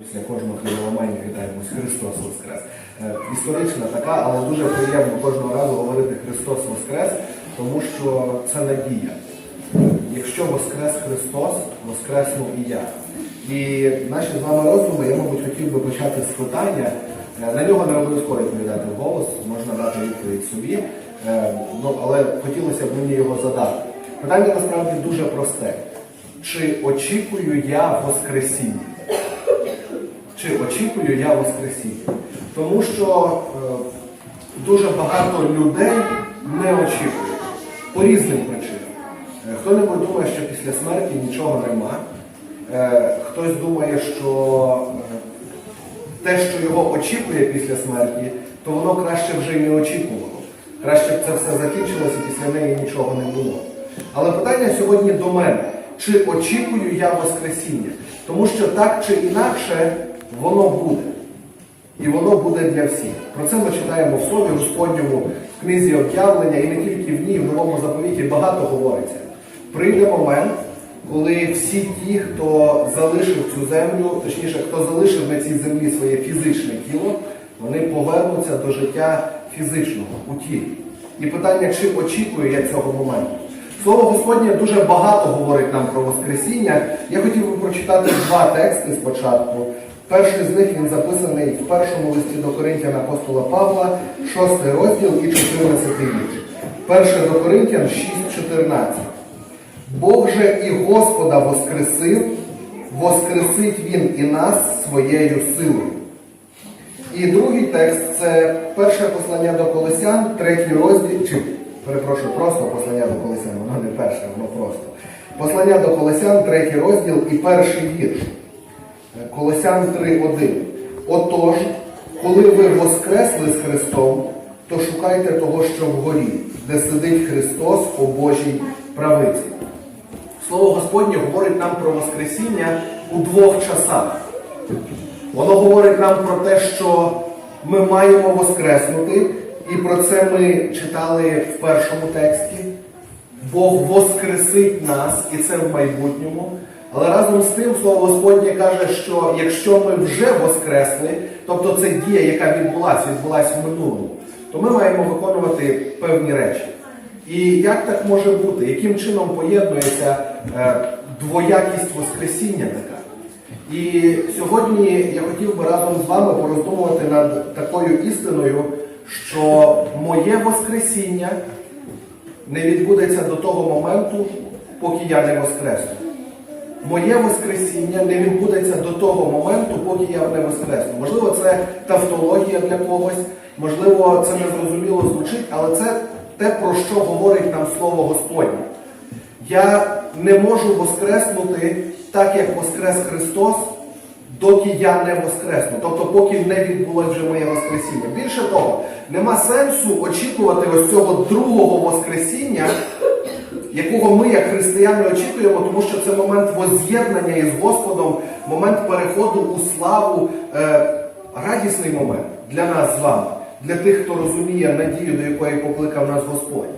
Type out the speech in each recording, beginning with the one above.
Після кожного хвилювання вітаємось Христос Воскрес. Е, Історична така, але дуже приємно кожного разу говорити Христос Воскрес, тому що це надія. Якщо Воскрес Христос, Воскресну і я. І наші з вами роздуми, я, мабуть, хотів би почати з питання. Е, На нього не обов'язково відповідати вголос, можна дати відповідь собі, Е, ну, але хотілося б мені його задати. Питання насправді дуже просте. Чи очікую я Воскресіння? Чи очікую я Воскресіння? Тому що е, дуже багато людей не очікують по різним причинам. Е, Хто-небудь думає, що після смерті нічого нема. Е, Хтось думає, що е, те, що його очікує після смерті, то воно краще вже й не очікувало. Краще б це все закінчилося і після неї нічого не було. Але питання сьогодні до мене: чи очікую я Воскресіння? Тому що так чи інакше воно буде. І воно буде для всіх. Про це ми читаємо в Слові Господньому, в книзі об'явлення, і не тільки в ній, в новому заповіті багато говориться. Прийде момент, коли всі ті, хто залишив цю землю, точніше, хто залишив на цій землі своє фізичне тіло, вони повернуться до життя фізичного у тілі. І питання, чи очікую я цього моменту. Слово Господнє дуже багато говорить нам про Воскресіння. Я хотів би прочитати два тексти спочатку. Перший з них він записаний в першому листі до Коринтян апостола Павла, 6 розділ і 14 вірш. Перше до Коринтян 6.14. Бог же і Господа воскресив, воскресить Він і нас своєю силою. І другий текст це перше послання до Колосян, третій розділ, чи перепрошую, просто послання до Колосян, воно не перше, воно просто. Послання до Колосян, третій розділ і перший вірш. Колосян 3.1. Отож, коли ви воскресли з Христом, то шукайте того, що вгорі, де сидить Христос у Божій правиці. Слово Господнє говорить нам про Воскресіння у двох часах. Воно говорить нам про те, що ми маємо воскреснути, і про це ми читали в першому тексті. Бог воскресить нас, і це в майбутньому. Але разом з тим слово Господнє каже, що якщо ми вже воскресли, тобто це дія, яка відбулася, відбулася в минулому, то ми маємо виконувати певні речі. І як так може бути? Яким чином поєднується е, двоякість Воскресіння така? І сьогодні я хотів би разом з вами пороздумувати над такою істиною, що моє Воскресіння не відбудеться до того моменту, поки я не воскресну. Моє Воскресіння не відбудеться до того моменту, поки я не воскресну. Можливо, це тавтологія для когось, можливо, це незрозуміло звучить, але це те, про що говорить нам Слово Господнє. Я не можу воскреснути так, як воскрес Христос, доки я не воскресну. Тобто, поки не відбулося вже моє Воскресіння. Більше того, нема сенсу очікувати ось цього другого Воскресіння, якого ми, як християни, очікуємо, тому що це момент воз'єднання із Господом, момент переходу у славу, е, радісний момент для нас з вами, для тих, хто розуміє надію, до якої покликав нас Господь.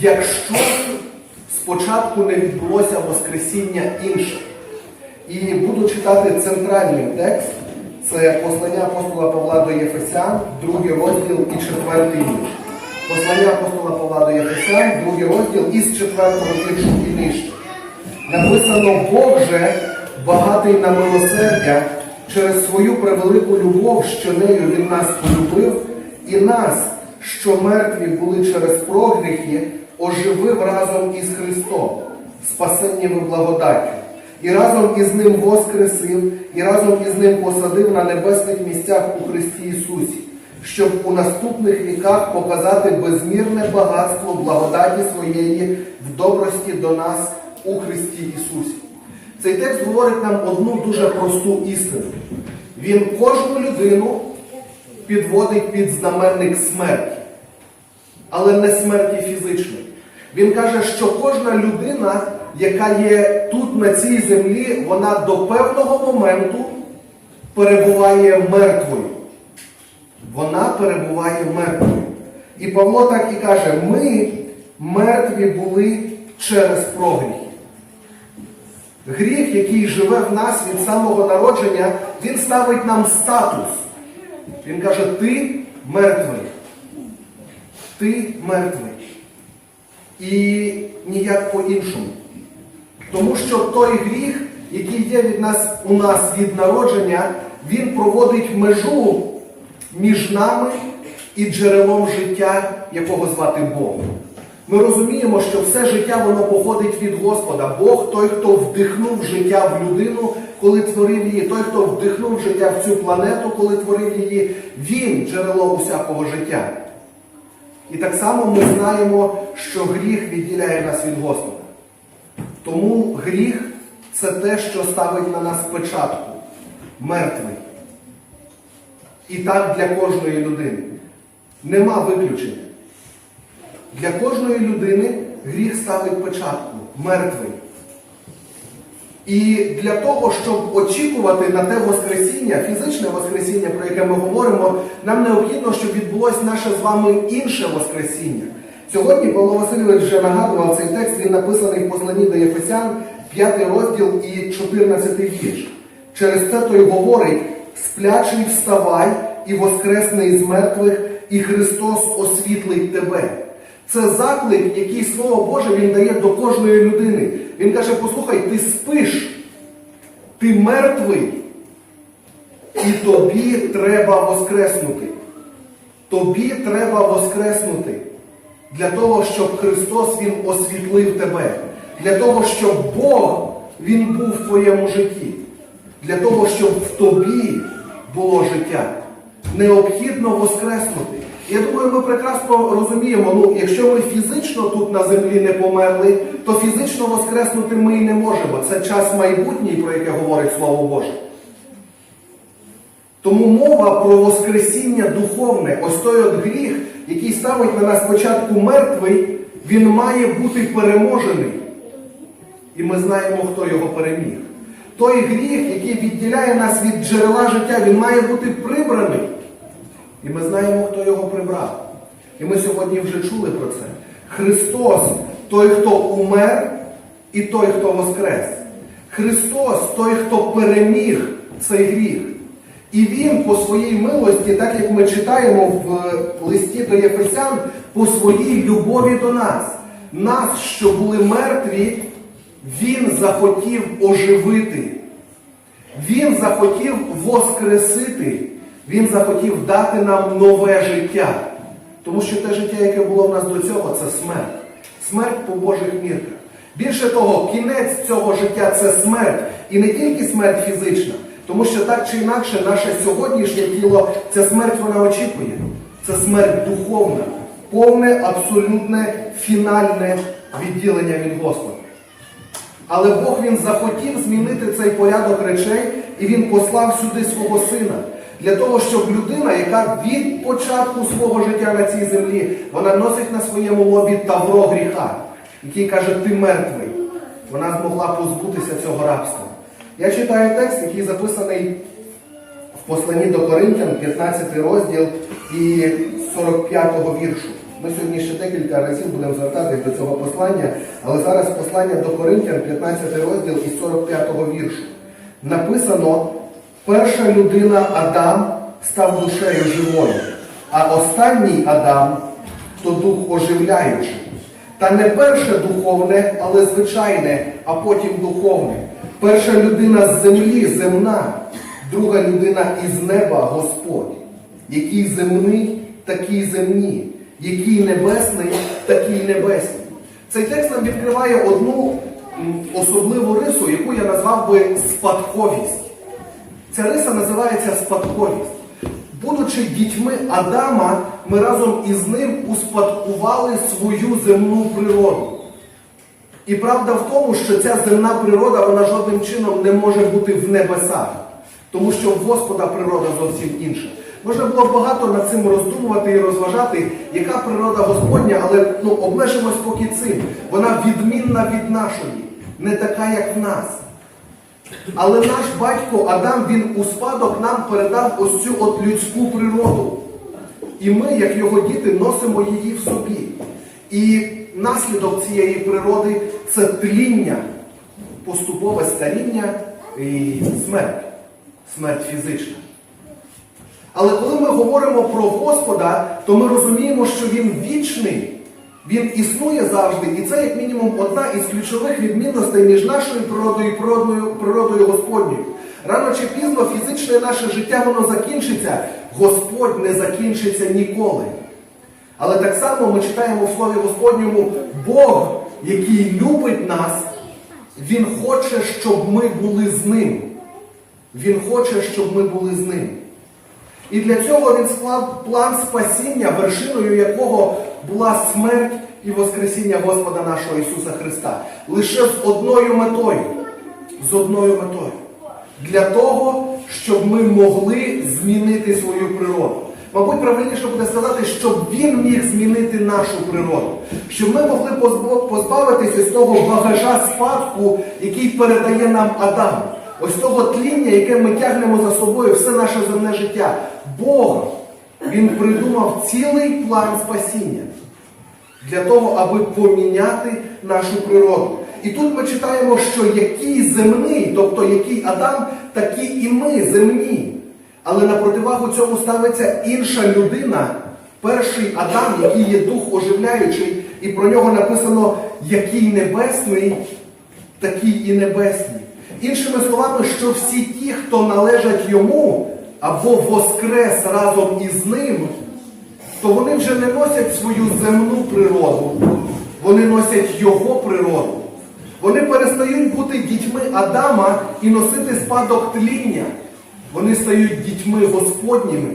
Якщо спочатку не відбулося Воскресіння інших, і буду читати центральний текст, це послання апостола Павла до Єфесян, другий розділ і четвертий вірш. Послання апостола Павла до Єфесян, другий розділ із четвертого віршу і нижче. Написано Бог же багатий на милосердя через свою превелику любов, що нею він нас полюбив, і нас, що мертві були через прогріхи, оживив разом із Христом, спасенням і благодаттю. І разом із ним воскресив, і разом із ним посадив на небесних місцях у Христі Ісусі, щоб у наступних віках показати безмірне багатство благодаті своєї в добрості до нас у Христі Ісусі. Цей текст говорить нам одну дуже просту істину. Він кожну людину підводить під знаменник смерті, але не смерті фізичної. Він каже, що кожна людина, яка є тут на цій землі, вона до певного моменту перебуває мертвою. Вона перебуває мертвою. І Павло так і каже: ми мертві були через прогріхи. Гріх, який живе в нас від самого народження, він ставить нам статус. Він каже, ти мертвий. Ти мертвий. І ніяк по-іншому. Тому що той гріх, який є від нас, у нас від народження, він проводить межу між нами і джерелом життя, якого звати Бог. Ми розуміємо, що все життя воно походить від Господа. Бог той, хто вдихнув життя в людину, коли творив її, той, хто вдихнув життя в цю планету, коли творив її, він джерело усякого життя. І так само ми знаємо, що гріх відділяє нас від Господа. Тому гріх це те, що ставить на нас печатку. Мертвий. І так для кожної людини. Нема виключення. Для кожної людини гріх ставить печатку. Мертвий. І для того, щоб очікувати на те Воскресіння, фізичне Воскресіння, про яке ми говоримо, нам необхідно, щоб відбулось наше з вами інше Воскресіння. Сьогодні Павло Васильович вже нагадував цей текст, він написаний в посланні до Єфесян, 5 розділ і 14 вірш. Через це той говорить: сплячий вставай і воскресний з мертвих, і Христос освітлить тебе. Це заклик, який Слово Боже Він дає до кожної людини. Він каже: послухай, ти спиш, ти мертвий, і тобі треба воскреснути. Тобі треба воскреснути для того, щоб Христос Він освітлив тебе, для того, щоб Бог Він був в твоєму житті, для того, щоб в тобі було життя. Необхідно воскреснути. Я думаю, ми прекрасно розуміємо, ну, якщо ми фізично тут на землі не померли, то фізично воскреснути ми і не можемо. Це час майбутній, про яке говорить Слово Боже. Тому мова про Воскресіння духовне, ось той от гріх, який ставить на нас спочатку мертвий, він має бути переможений. І ми знаємо, хто його переміг. Той гріх, який відділяє нас від джерела життя, він має бути прибраний. І ми знаємо, хто його прибрав. І ми сьогодні вже чули про це. Христос той, хто умер, і той, хто воскрес. Христос той, хто переміг цей гріх. І Він по своїй милості, так як ми читаємо в листі до Єфесян, по своїй любові до нас, нас, що були мертві, Він захотів оживити. Він захотів воскресити. Він захотів дати нам нове життя. Тому що те життя, яке було в нас до цього, це смерть. Смерть по Божих мірках. Більше того, кінець цього життя це смерть. І не тільки смерть фізична, тому що так чи інакше наше сьогоднішнє тіло, ця смерть вона очікує. Це смерть духовна, повне, абсолютне, фінальне відділення від Господа. Але Бог він захотів змінити цей порядок речей, і Він послав сюди свого сина. Для того, щоб людина, яка від початку свого життя на цій землі, вона носить на своєму лобі тавро гріха, який каже, ти мертвий, вона змогла позбутися цього рабства. Я читаю текст, який записаний в посланні до Коринтян, 15 розділ і 45 віршу. Ми сьогодні ще декілька разів будемо звертатись до цього послання, але зараз послання до Коринтян, 15 розділ і 45 віршу. Написано, перша людина Адам став душею живою, а останній Адам то дух оживляючий. Та не перше духовне, але звичайне, а потім духовне. Перша людина з землі земна, друга людина із неба Господь. Який земний, такий земні, який небесний, такий небесний. Цей текст нам відкриває одну особливу рису, яку я назвав би спадковість. Ця риса називається спадковість. Будучи дітьми Адама, ми разом із ним успадкували свою земну природу. І правда в тому, що ця земна природа вона жодним чином не може бути в небесах, тому що в Господа природа зовсім інша. Можна було багато над цим роздумувати і розважати, яка природа Господня, але ну, обмежимось поки цим. Вона відмінна від нашої, не така, як в нас. Але наш батько Адам, він у спадок нам передав ось цю от людську природу. І ми, як його діти, носимо її в собі. І наслідок цієї природи це тління, поступове старіння і смерть, смерть фізична. Але коли ми говоримо про Господа, то ми розуміємо, що Він вічний, Він існує завжди, і це як мінімум одна із ключових відмінностей між нашою природою і природою, природою Господньою. Рано чи пізно фізичне наше життя воно закінчиться, Господь не закінчиться ніколи. Але так само ми читаємо в Слові Господньому Бог, який любить нас, Він хоче, щоб ми були з ним. Він хоче, щоб ми були з ним. І для цього він склав план спасіння, вершиною якого була смерть і Воскресіння Господа нашого Ісуса Христа. Лише з одною метою. З одною метою. Для того, щоб ми могли змінити свою природу. Мабуть, правильніше буде сказати, щоб він міг змінити нашу природу, щоб ми могли позбавитися з того багажа спадку, який передає нам Адам. Ось того тління, яке ми тягнемо за собою все наше земне життя. Бог, Він придумав цілий план спасіння для того, аби поміняти нашу природу. І тут ми читаємо, що який земний, тобто який Адам, такі і ми земні. Але на противагу цьому ставиться інша людина, перший Адам, який є дух оживляючий, і про нього написано який небесний, такий і небесний. Іншими словами, що всі ті, хто належать йому або воскрес разом із ним, то вони вже не носять свою земну природу, вони носять його природу. Вони перестають бути дітьми Адама і носити спадок тління. Вони стають дітьми Господніми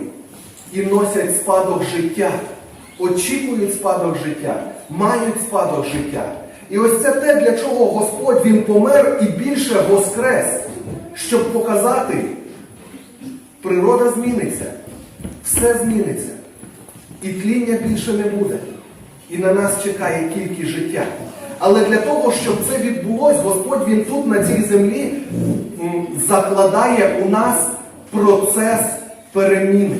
і носять спадок життя, очікують спадок життя, мають спадок життя. І ось це те, для чого Господь Він помер і більше воскрес, щоб показати, природа зміниться, все зміниться. І тління більше не буде. І на нас чекає тільки життя. Але для того, щоб це відбулось, Господь Він тут, на цій землі, закладає у нас процес переміни.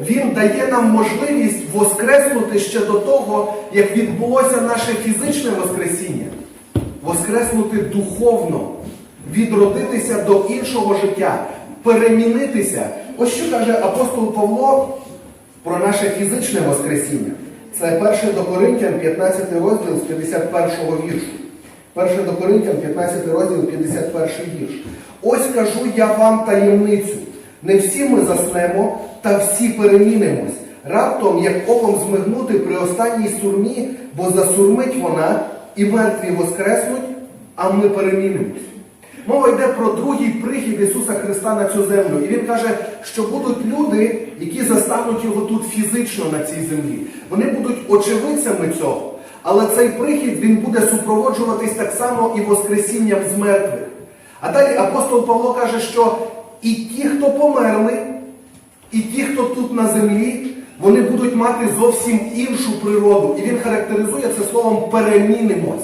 Він дає нам можливість воскреснути ще до того, як відбулося наше фізичне воскресіння. Воскреснути духовно, відродитися до іншого життя, перемінитися. Ось що каже апостол Павло про наше фізичне воскресіння. Це 1 до Коринтян, 15 розділ з 51 віршу. 1 до Коринтян, 15 розділ, 51 вірш. Ось кажу я вам таємницю. Не всі ми заснемо, та всі перемінимось. Раптом, як оком змигнути при останній сурмі, бо засурмить вона, і мертві воскреснуть, а ми перемінимось. Мова йде про другий прихід Ісуса Христа на цю землю. І Він каже, що будуть люди, які застануть його тут фізично на цій землі. Вони будуть очевидцями цього. Але цей прихід він буде супроводжуватись так само і Воскресінням з мертвих. А далі апостол Павло каже, що і ті, хто померли, і ті, хто тут на землі, вони будуть мати зовсім іншу природу. І він характеризує це словом перемінимось.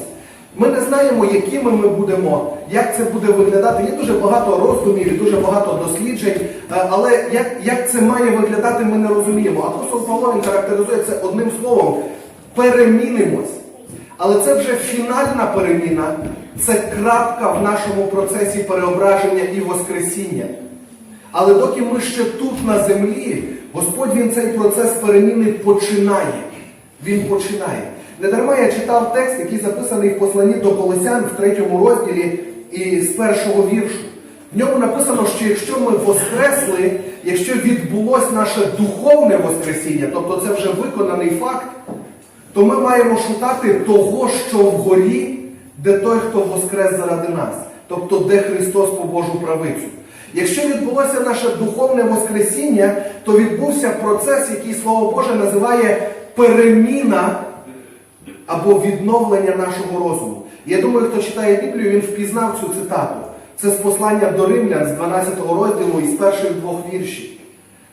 Ми не знаємо, якими ми будемо, як це буде виглядати. Є дуже багато роздумів, і дуже багато досліджень, е, але як, як це має виглядати, ми не розуміємо. Апостол Павло він характеризує це одним словом перемінимось. Але це вже фінальна переміна, це крапка в нашому процесі переображення і воскресіння. Але доки ми ще тут на землі, Господь Він цей процес переміни починає. Він починає. Недарма я читав текст, який записаний в посланні до Колосян в третьому розділі і з першого віршу. В ньому написано, що якщо ми воскресли, якщо відбулось наше духовне воскресіння, тобто це вже виконаний факт, то ми маємо шукати того, що вгорі, де той, хто воскрес заради нас, тобто де Христос по Божу правицю. Якщо відбулося наше духовне воскресіння, то відбувся процес, який Слово Боже називає переміна або відновлення нашого розуму. Я думаю, хто читає Біблію, він впізнав цю цитату. Це з послання до римлян з 12 розділу з перших двох віршів.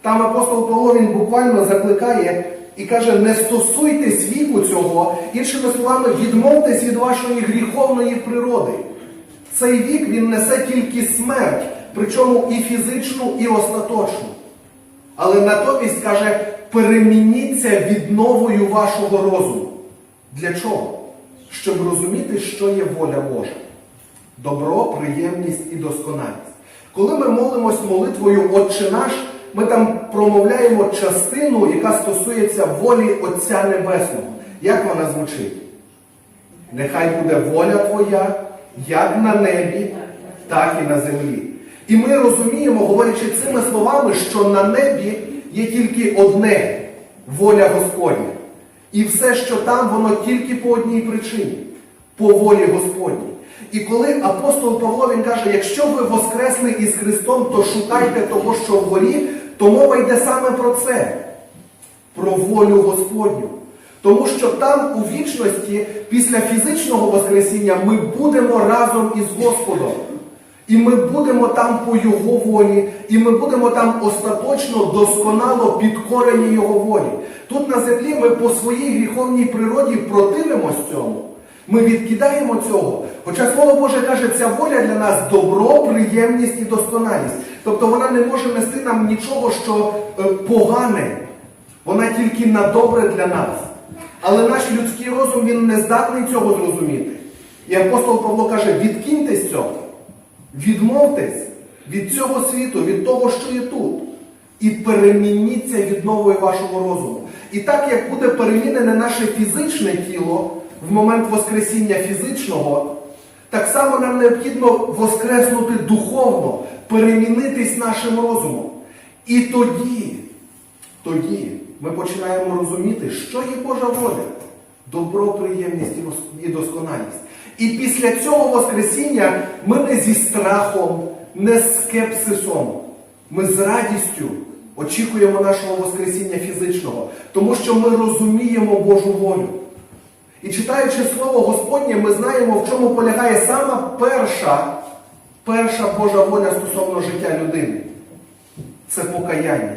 Там апостол Павло він буквально закликає і каже: не стосуйтесь віку цього, іншими словами, відмовтесь від вашої гріховної природи. Цей вік він несе тільки смерть, причому і фізичну, і остаточну. Але натомість каже, перемініться відновою вашого розуму. Для чого? Щоб розуміти, що є воля Божа. Добро, приємність і досконалість. Коли ми молимось молитвою Отче наш, ми там промовляємо частину, яка стосується волі Отця Небесного. Як вона звучить? Нехай буде воля Твоя, як на небі, так і на землі. І ми розуміємо, говорячи цими словами, що на небі є тільки одне воля Господня. І все, що там, воно тільки по одній причині по волі Господній. І коли апостол Павло він каже, якщо ви воскресли із Христом, то шукайте того, що вгорі, то мова йде саме про це, про волю Господню. Тому що там у вічності, після фізичного Воскресіння, ми будемо разом із Господом. І ми будемо там по Його волі, і ми будемо там остаточно досконало підкорені Його волі. Тут на землі ми по своїй гріховній природі противимось цьому. Ми відкидаємо цього. Хоча Слово Боже каже, ця воля для нас добро, приємність і досконалість. Тобто вона не може нести нам нічого, що е, погане. Вона тільки на добре для нас. Але наш людський розум він не здатний цього зрозуміти. І апостол Павло каже: відкиньтесь цього, відмовтесь від цього світу, від того, що є тут. І перемініться відновою вашого розуму. І так як буде перемінене наше фізичне тіло в момент Воскресіння фізичного, так само нам необхідно воскреснути духовно, перемінитись нашим розумом. І тоді, тоді ми починаємо розуміти, що є Божа воля, добро, приємність і досконалість. І після цього Воскресіння ми не зі страхом, не з скепсисом, ми з радістю очікуємо нашого Воскресіння фізичного, тому що ми розуміємо Божу волю. І читаючи Слово Господнє, ми знаємо, в чому полягає сама перша, перша Божа воля стосовно життя людини. Це покаяння.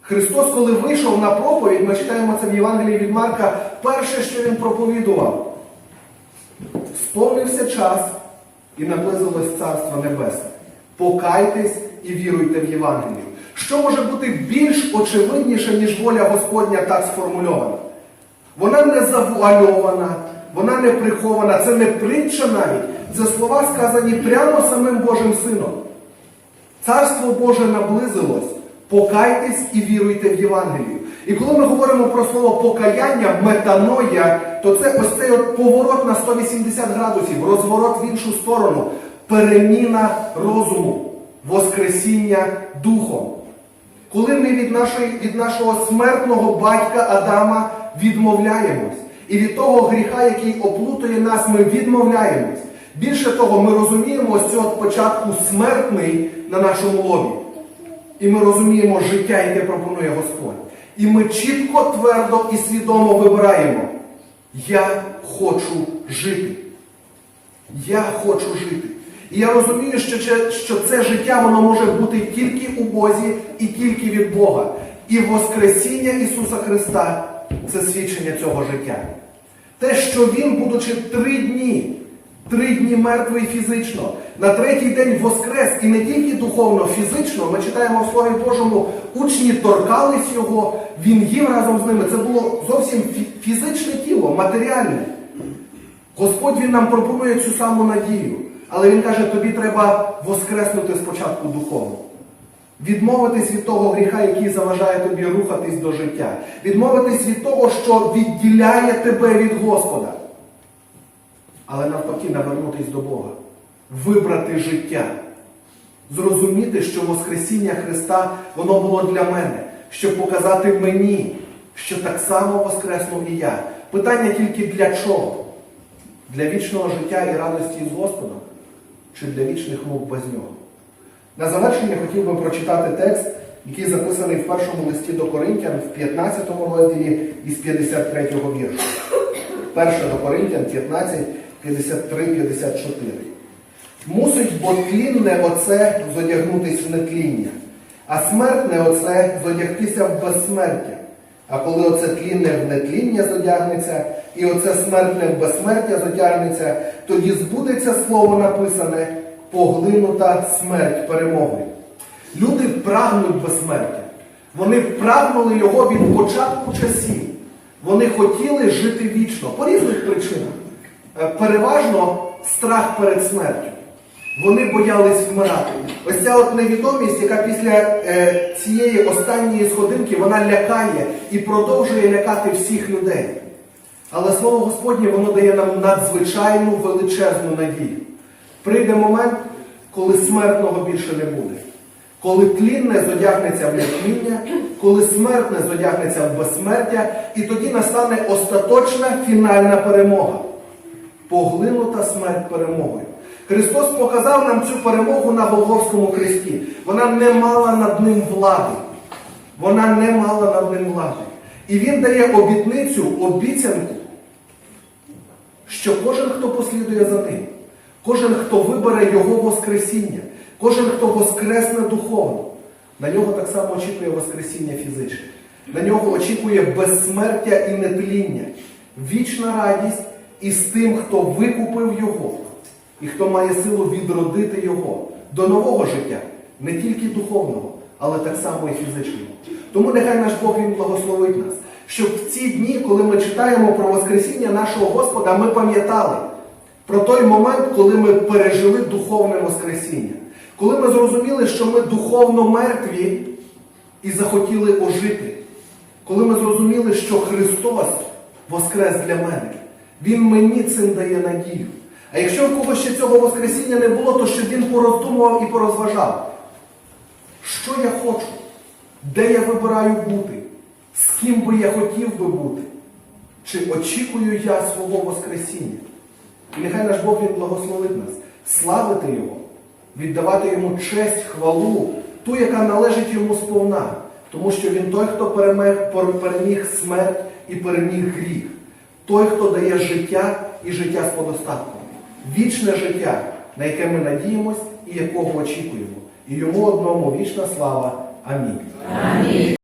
Христос, коли вийшов на проповідь, ми читаємо це в Євангелії від Марка, перше, що Він проповідував, сповнився час і наблизилось Царство Небесне. Покайтесь і віруйте в Євангелію. Що може бути більш очевидніше, ніж воля Господня так сформульована? Вона не завуальована, вона не прихована, це не притча навіть. Це слова сказані прямо самим Божим Сином. Царство Боже наблизилось. Покайтесь і віруйте в Євангелію. І коли ми говоримо про слово покаяння, метаноя, то це ось цей от поворот на 180 градусів, розворот в іншу сторону, переміна розуму, воскресіння духом. Коли ми від, нашої, від нашого смертного батька Адама відмовляємось, і від того гріха, який оплутує нас, ми відмовляємось. Більше того, ми розуміємо ось цього початку смертний на нашому лобі. І ми розуміємо життя, яке пропонує Господь. І ми чітко, твердо і свідомо вибираємо. Я хочу жити. Я хочу жити. І я розумію, що що це життя воно може бути тільки у Бозі і тільки від Бога. І Воскресіння Ісуса Христа це свідчення цього життя. Те, що Він, будучи три дні, три дні мертвий фізично, на третій день воскрес, і не тільки духовно, фізично, ми читаємо в Слові Божому, учні торкались Його, Він їв разом з ними. Це було зовсім фізичне тіло, матеріальне. Господь Він нам пропонує цю саму надію. Але Він каже, тобі треба воскреснути спочатку духовно. Відмовитись від того гріха, який заважає тобі рухатись до життя. Відмовитись від того, що відділяє тебе від Господа. Але навпаки, навернутись до Бога. Вибрати життя. Зрозуміти, що Воскресіння Христа воно було для мене, щоб показати мені, що так само воскреснув і я. Питання тільки для чого? Для вічного життя і радості з Господом, чи для вічних мук без нього? На завершення хотів би прочитати текст, який записаний в першому листі до Коринтян в 15 розділі із 53 віршу. Перше до Коринтян 15, 53, 54. Мусить бо тлінне оце зодягнутись в нетління, а смертне оце зодягтися в безсмертя. А коли оце тлінне в нетління зодягнеться, і оце смертне в безсмертя зодягнеться, тоді збудеться слово написане поглинута смерть перемоги. Люди прагнуть безсмертя. Вони прагнули його від початку часів. Вони хотіли жити вічно по різних причинах. Е, Переважно страх перед смертю. Вони боялись вмирати. Ось ця от невідомість, яка після е, цієї останньої сходинки вона лякає і продовжує лякати всіх людей. Але слово Господнє воно дає нам надзвичайну величезну надію. Прийде момент, коли смертного більше не буде. Коли тлінне зодягнеться в нетління, коли смертне зодягнеться в безсмертя, і тоді настане остаточна фінальна перемога. Поглинута смерть перемогою. Христос показав нам цю перемогу на Голгофському хресті. Вона не мала над ним влади. Вона не мала над ним влади. І Він дає обітницю, обіцянку, що кожен, хто послідує за ним, кожен, хто вибере Його Воскресіння, кожен, хто воскресне духовно, на нього так само очікує Воскресіння фізичне. На нього очікує безсмертя і нетління, вічна радість із тим, хто викупив Його, і хто має силу відродити Його до нового життя, не тільки духовного, але так само і фізичного. Тому нехай наш Бог Він благословить нас, щоб в ці дні, коли ми читаємо про Воскресіння нашого Господа, ми пам'ятали про той момент, коли ми пережили духовне Воскресіння. Коли ми зрозуміли, що ми духовно мертві і захотіли ожити. Коли ми зрозуміли, що Христос воскрес для мене, Він мені цим дає надію. А якщо в когось ще цього Воскресіння не було, то щоб він пороздумував і порозважав. Що я хочу? Де я вибираю бути? З ким би я хотів би бути? Чи очікую я свого Воскресіння? І нехай наш Бог Він благословить нас, славити Його, віддавати Йому честь, хвалу, ту, яка належить йому сповна, тому що Він той, хто переміг, переміг смерть і переміг гріх, той, хто дає життя і життя з подостатком, вічне життя, на яке ми надіємось і якого очікуємо. І йому одному вічна слава. Амінь.